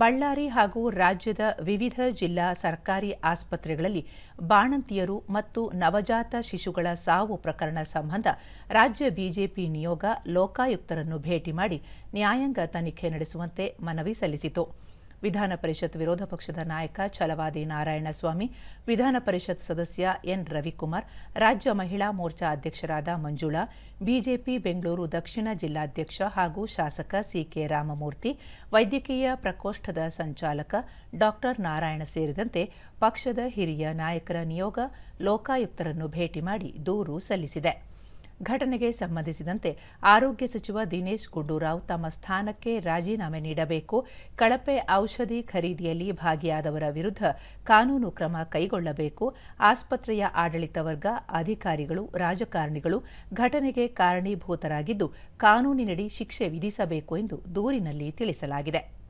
ಬಳ್ಳಾರಿ ಹಾಗೂ ರಾಜ್ಯದ ವಿವಿಧ ಜಿಲ್ಲಾ ಸರ್ಕಾರಿ ಆಸ್ಪತ್ರೆಗಳಲ್ಲಿ ಬಾಣಂತಿಯರು ಮತ್ತು ನವಜಾತ ಶಿಶುಗಳ ಸಾವು ಪ್ರಕರಣ ಸಂಬಂಧ ರಾಜ್ಯ ಬಿಜೆಪಿ ನಿಯೋಗ ಲೋಕಾಯುಕ್ತರನ್ನು ಭೇಟಿ ಮಾಡಿ ನ್ಯಾಯಾಂಗ ತನಿಖೆ ನಡೆಸುವಂತೆ ಮನವಿ ಸಲ್ಲಿಸಿತು. ವಿಧಾನ ಪರಿಷತ್ ವಿರೋಧ ಪಕ್ಷದ ನಾಯಕ ಛಲವಾದಿ ನಾರಾಯಣಸ್ವಾಮಿ, ವಿಧಾನ ಪರಿಷತ್ ಸದಸ್ಯ ಎನ್. ರವಿಕುಮಾರ್, ರಾಜ್ಯ ಮಹಿಳಾ ಮೋರ್ಚಾ ಅಧ್ಯಕ್ಷರಾದ ಮಂಜುಳಾ, ಬಿಜೆಪಿ ಬೆಂಗಳೂರು ದಕ್ಷಿಣ ಜಿಲ್ಲಾಧ್ಯಕ್ಷ ಹಾಗೂ ಶಾಸಕ ಸಿಕೆ ರಾಮಮೂರ್ತಿ, ವೈದ್ಯಕೀಯ ಪ್ರಕೋಷ್ಠದ ಸಂಚಾಲಕ ಡಾಕ್ಟರ್ ನಾರಾಯಣ ಸೇರಿದಂತೆ ಪಕ್ಷದ ಹಿರಿಯ ನಾಯಕರ ನಿಯೋಗ ಲೋಕಾಯುಕ್ತರನ್ನು ಭೇಟಿ ಮಾಡಿ ದೂರು ಸಲ್ಲಿಸಿದೆ. ಘಟನೆಗೆ ಸಂಬಂಧಿಸಿದಂತೆ ಆರೋಗ್ಯ ಸಚಿವ ದಿನೇಶ್ ಗುಂಡೂರಾವ್ ತಮ್ಮ ಸ್ಥಾನಕ್ಕೆ ರಾಜೀನಾಮೆ ನೀಡಬೇಕು. ಕಳಪೆ ಔಷಧಿ ಖರೀದಿಯಲ್ಲಿ ಭಾಗಿಯಾದವರ ವಿರುದ್ಧ ಕಾನೂನು ಕ್ರಮ ಕೈಗೊಳ್ಳಬೇಕು. ಆಸ್ಪತ್ರೆಯ ಆಡಳಿತ ವರ್ಗ, ಅಧಿಕಾರಿಗಳು, ರಾಜಕಾರಣಿಗಳು ಘಟನೆಗೆ ಕಾರಣೀಭೂತರಾಗಿದ್ದು ಕಾನೂನಿನಡಿ ಶಿಕ್ಷೆ ವಿಧಿಸಬೇಕು ಎಂದು ದೂರಿನಲ್ಲಿ ತಿಳಿಸಲಾಗಿದೆ.